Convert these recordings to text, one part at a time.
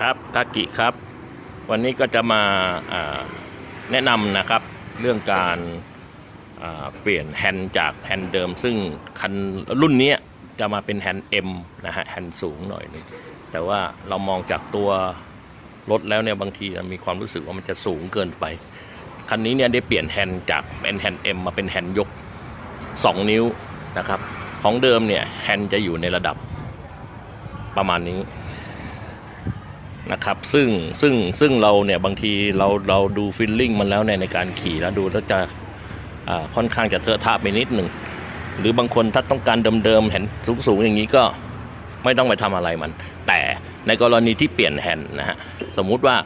ครับกากิครับ วันนี้ก็จะมาแนะนำนะครับเรื่องการเปลี่ยนแฮนด์จากแฮนด์เดิม ซึ่งคันรุ่นนี้จะมาเป็นแฮนด์ M นะฮะแฮนด์สูงหน่อยนึงแต่ว่าเรามองจากตัวรถแล้วเนี่ยบางทีมีความรู้สึกว่ามันจะสูงเกินไป คันนี้เนี่ยได้เปลี่ยนแฮนด์จากเป็นแฮนด์ M มาเป็นแฮนด์ยก 2 นิ้วนะครับของเดิมเนี่ยแฮนด์จะอยู่ในระดับประมาณนี้ นะครับซึ่งซึ่งซึ่งเราเนี่ยบางทีเราเราดูฟิลลิ่งมันแล้วเนี่ยในการขี่แล้วดูแล้วจะค่อนข้างจะเทอะทะไปนิดหนึ่งหรือบางคนถ้าต้องการเดิมๆเห็นสูงๆอย่างนี้ก็ไม่ต้องไปทำอะไรมัน แต่ในกรณีที่เปลี่ยนแฮนด์นะฮะสมมุติว่า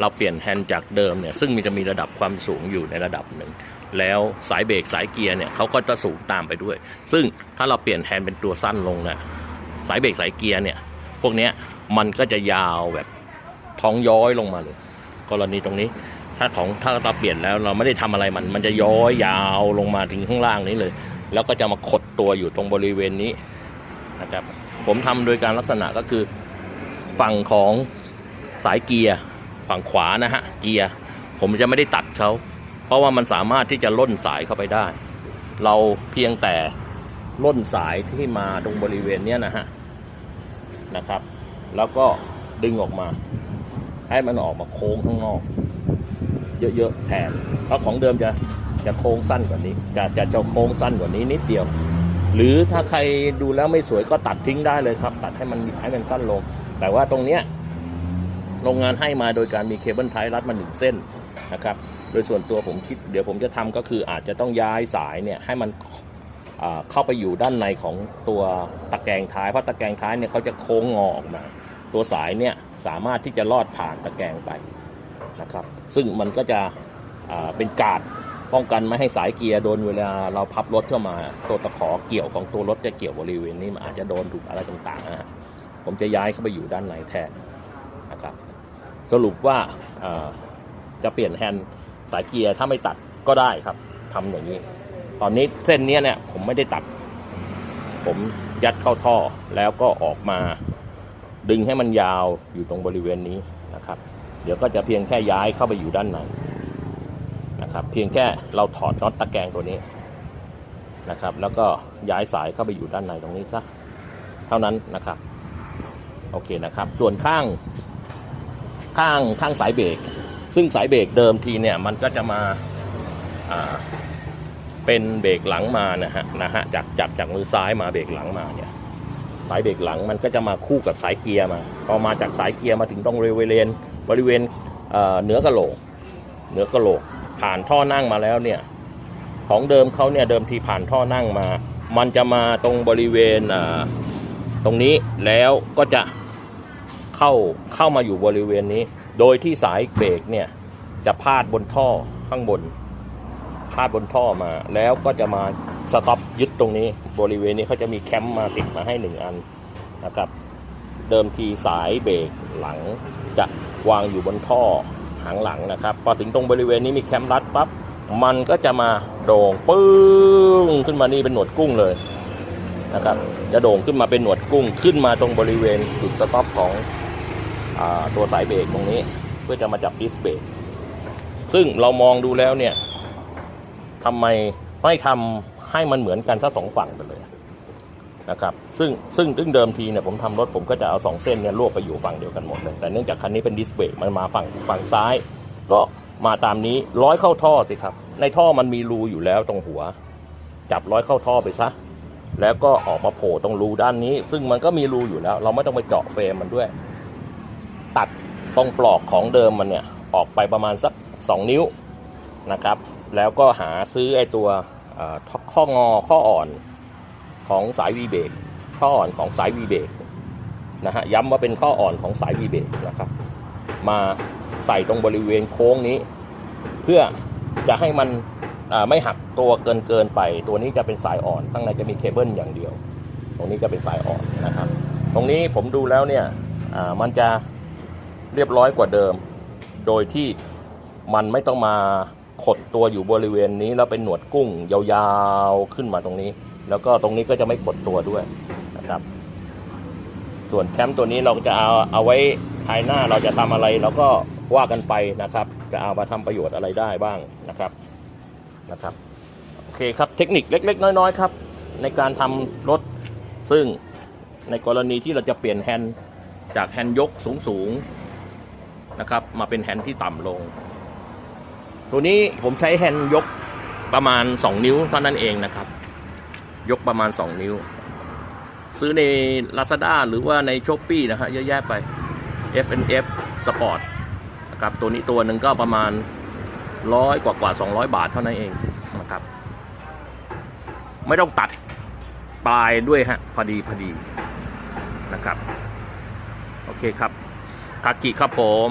เราเปลี่ยนแฮนด์จากเดิมเนี่ยซึ่งมันจะมีระดับความสูงอยู่ในระดับหนึ่งแล้วสายเบรกสายเกียร์เนี่ยเขาก็จะสูงตามไปด้วย ซึ่งถ้าเราเปลี่ยนแฮนด์เป็นตัวสั้นลงนี่ยสายเบรกสายเกียร์เนี่ยพวกเนี้ยมันก็จะยาวแบบ ท้องย้อยลงมาเลย กรณีตรงนี้ ถ้าของถ้าเราเปลี่ยนแล้วเราไม่ได้ทำอะไรมัน มันจะย้อยยาวลงมาถึงข้างล่างนี้เลย แล้วก็จะมาขดตัวอยู่ตรงบริเวณนี้นะครับ ผมทำโดยการลักษณะก็คือ ฝั่งของสายเกียร์ฝั่งขวานะฮะเกียร์ผมจะไม่ได้ตัดเขาเพราะว่ามันสามารถที่จะล่นสายเข้าไปได้ เราเพียงแต่ล่นสายที่มาตรงบริเวณนี้นะฮะนะครับ แล้วก็ดึงออกมา ให้มันออกมาโค้งข้างนอก เยอะๆแทน เพราะของเดิมจะจะโค้งสั้นกว่านี้ จะจะจะโค้งสั้นกว่านี้นิดเดียว หรือถ้าใครดูแล้วไม่สวยก็ตัดทิ้งได้เลยครับ ตัดให้มันให้มันสั้นลง แต่ว่าตรงเนี้ยโรงงานให้มาโดยการมีเคเบิลไทยรัดมาหนึ่งเส้นนะครับ โดยส่วนตัวผมคิดเดี๋ยวผมจะทำก็คืออาจจะต้องย้ายสายเนี่ยให้มันเข้าไปอยู่ด้านในของตัวตะแกรงท้าย เพราะตะแกรงท้ายเนี่ยเขาจะโค้งงอออกมา ตัวสายเนี่ยสามารถที่จะลอดผ่านตะแกรงไปนะครับ ซึ่งมันก็จะเป็นการดป้องกันไม่ให้สายเกียร์โดนเวลาเราพับรถเข้ามาตัวตะขอเกี่ยวของตัวรถจะเกี่ยวบริเวณนี้มันอาจจะโดนถูกอะไรต่างๆนะฮะผมจะย้ายเข้าไปอยู่ด้านในแทนนะครับ สรุปว่าจะเปลี่ยนแฮนด์สายเกียร์ถ้าไม่ตัดก็ได้ครับทำอย่างนี้ ตอนนี้เส้นนี้เนี่ยผมไม่ได้ตัด ผมยัดเข้าท่อแล้วก็ออกมา ดึงให้มันยาวอยู่ตรงบริเวณนี้นะครับ เดี๋ยวก็จะเพียงแค่ย้ายเข้าไปอยู่ด้านในนะครับ เพียงแค่เราถอดน็อตตะแกรงตัวนี้นะครับ แล้วก็ย้ายสายเข้าไปอยู่ด้านในตรงนี้ซะเท่านั้นนะครับโอเคนะครับ ส่วนข้างข้างข้างสายเบรกซึ่งสายเบรกเดิมทีเนี่ยมันก็จะมาอ่าเป็นเบรกหลังมานะฮะนะฮะจากจากจากมือซ้ายมาเบรกหลังมาเนี่ย สายเบรกหลังมันก็จะมาคู่กับสายเกียร์มาพอมาจากสายเกียร์มาถึงตรงบริเวณบริเวณเอ่อเหนือกะโหลกเหนือกะโหลก ผ่านท่อนั่งมาแล้วเนี่ยของเดิมเขาเนี่ยเดิมทีผ่านท่อนั่งมา มันจะมาตรงบริเวณอ่าตรงนี้แล้วก็จะเข้าเข้ามาอยู่บริเวณนี้ โดยที่สายเบรกเนี่ยจะพาดบนท่อข้างบนพาดบนท่อมาแล้วก็จะมา สต็อปยึดตรงนี้ บริเวณนี้เขาจะมีแคมป์มาติดมาให้หนึ่งอันนะครับ เดิมทีสายเบรกหลังจะวางอยู่บนท่อหางหลังนะครับ พอถึงตรงบริเวณนี้มีแคมป์รัดปั๊บมันก็จะมาโด่งปึ้งขึ้นมานี่เป็นหนวดกุ้งเลยนะครับ จะโด่งขึ้นมาเป็นหนวดกุ้งขึ้นมาตรงบริเวณจุดสต็อปของอตัวสายเบรกตรงนี้ เพื่อจะมาจับดิสเบรกซึ่งเรามองดูแล้วเนี่ยทำไมไม่ทำ ให้มันเหมือนกันสักสองฝั่งไปเลยนะครับซึ่งซึ่งซึ่งเดิมทีเนี่ยผมทำรถผมก็จะเอาสองเส้นเนี่ยรวบไปอยู่ฝั่งเดียวกันหมดเลยแต่เนื่องจากคันนี้เป็นดิสเบรกมันมาฝั่งฝั่งซ้าย ก็มาตามนี้ร้อยเข้าท่อสิครับ ในท่อมันมีรูอยู่แล้วตรงหัว จับร้อยเข้าท่อไปซะแล้วก็ออกมาโผล่ตรงรูด้านนี้ ซึ่งมันก็มีรูอยู่แล้ว เราไม่ต้องไปเจาะเฟรมมันด้วย ตัดตรงปลอกของเดิมมันเนี่ยออกไปประมาณสักสองนิ้วนะครับ แล้วก็หาซื้อไอ้ตัว ข้องอข้ออ่อนของสายวีเบรกข้ออ่อนของสายวีเบรกนะฮะย้ำว่าเป็นข้ออ่อนของสายวีเบรกนะครับ มาใส่ตรงบริเวณโค้งนี้ เพื่อจะให้มันไม่หักตัวเกินเกินไป ตัวนี้จะเป็นสายอ่อนข้างในจะมีเคเบิลอย่างเดียว ตรงนี้จะเป็นสายอ่อนนะครับ ตรงนี้ผมดูแล้วเนี่ยมันจะเรียบร้อยกว่าเดิม โดยที่มันไม่ต้องมา ขดตัวอยู่บริเวณนี้แล้วเป็นหนวดกุ้งยาวๆขึ้นมาตรงนี้ แล้วก็ตรงนี้ก็จะไม่ขดตัวด้วยนะครับ ส่วนแคมป์ตัวนี้เราจะเอาเอาไว้ภายหน้าเราจะทำอะไรเราก็ว่ากันไปนะครับ จะเอามาทำประโยชน์อะไรได้บ้างนะครับนะครับโอเคครับเทคนิคเล็ก ๆ น้อยๆครับ ในการทำรถซึ่งในกรณีที่เราจะเปลี่ยนแฮนด์จากแฮนด์ยกสูงๆนะครับมาเป็นแฮนด์ที่ต่ำลง ตัวนี้ผมใช้แฮนด์ยกประมาณ 2 นิ้วเท่านั้นเองนะครับ ยกประมาณ 2 นิ้ว ซื้อใน Lazada หรือว่าใน s h อ p e e นะฮะเยอะแยะไป FNF Sport นะครับตัวนี้ตัวหนึ่งก็ประมาณร้อยกว่ากว่า 200 บาทเท่านั้นเองนะครับ ไม่ต้องตัดปลายด้วยฮะพอดีพอดีนะครับ โอเคครับคากิครับผม